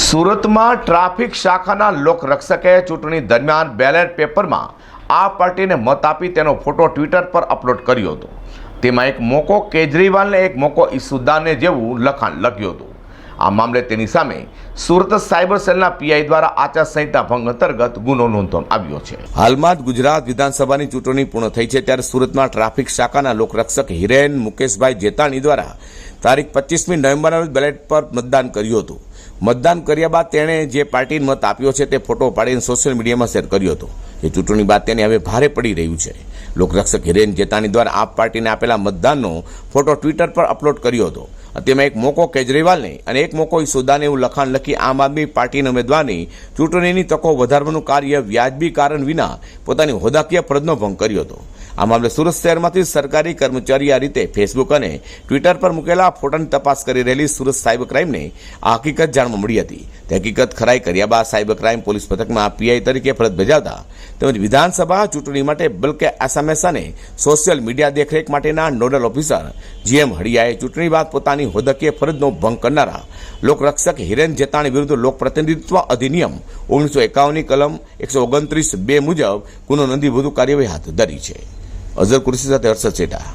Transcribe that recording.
સુરતમાં ટ્રાફિક શાખાના લોકરક્ષકે ચૂંટણી દરમિયાન બેલેટ પેપરમાં આ પાર્ટીને મત આપી તેનો ફોટો ટ્વિટર પર અપલોડ કર્યો હતો. તેમાં એક મોકો કેજરીવાલને, એક મોકો ઈસુદાને જેવું લખાણ લખ્યું હતું. આ મામલે તેની સામે સુરત સાયબર સેલના પીઆઈ દ્વારા આચારસંહિતા ભંગ અંતર્ગત ગુનો નોંધવામાં આવ્યો છે. હાલમાં જ ગુજરાત વિધાનસભાની ચૂંટણી પૂર્ણ થઈ છે ત્યારે સુરતમાં ટ્રાફિક શાખાના લોકરક્ષક હિરેન મુકેશભાઈ જેતાણી દ્વારા તારીખ પચીસમી નવેમ્બરના રોજ બેલેટ પર મતદાન કર્યું હતું. મતદાન કર્યા બાદ તેણે જે પાર્ટીને મત આપ્યો છે તે ફોટો પાડીને સોશિયલ મીડિયામાં શેર કર્યો હતો. એ ચૂંટણી બાદ તેને હવે ભારે પડી રહ્યું છે. લોકરક્ષક હિરેન જેતાની દ્વારા આપ પાર્ટીને આપેલા મતદાનનો ફોટો ટ્વિટર પર અપલોડ કર્યો હતો. તેમાં એક મોકો કેજરીવાલને અને એક મોકો ઈસુદાને એવું લખાણ લખી આમ આદમી પાર્ટીના ઉમેદવારની ચૂંટણીની તકો વધારવાનું કાર્ય વ્યાજબી કારણ વિના પોતાની હોદાકીય ફરજનો ભંગ કર્યો હતો. આ મામલે સુરત શહેરમાંથી સરકારી કર્મચારી આ રીતે ફેસબુક અને ટ્વિટર પર મૂકેલા ફોટાની તપાસ કરી રહેલી સુરત સાયબર ક્રાઇમને આ હકીકત જાણવા મળી હતી. તે હકીકત ખરાઈ કર્યા બાદ સાયબર ક્રાઇમ પોલીસ મથકમાં પીઆઈ તરીકે ફરજ બજાવતા તેમજ વિધાનસભા ચૂંટણી માટે બલકે એસએમએસ અને સોશિયલ મીડિયા દેખરેખ માટેના નોડલ ઓફિસર જીએમ હડિયાએ ચૂંટણી બાદ પોતાની હોદકીય ફરજનો ભંગ કરનારા લોકરક્ષક હિરેન જેતાણી વિરુદ્ધ લોકપ્રતિનિધિત્વ અધિનિયમ ઓગણીસો એકાવનની કલમ એકસો ઓગણત્રીસ બે મુજબ ગુનો નોંધી વધુ કાર્યવાહી હાથ ધરી છે. અઝર કુર્સી સાથે હર્ષદ સેઠા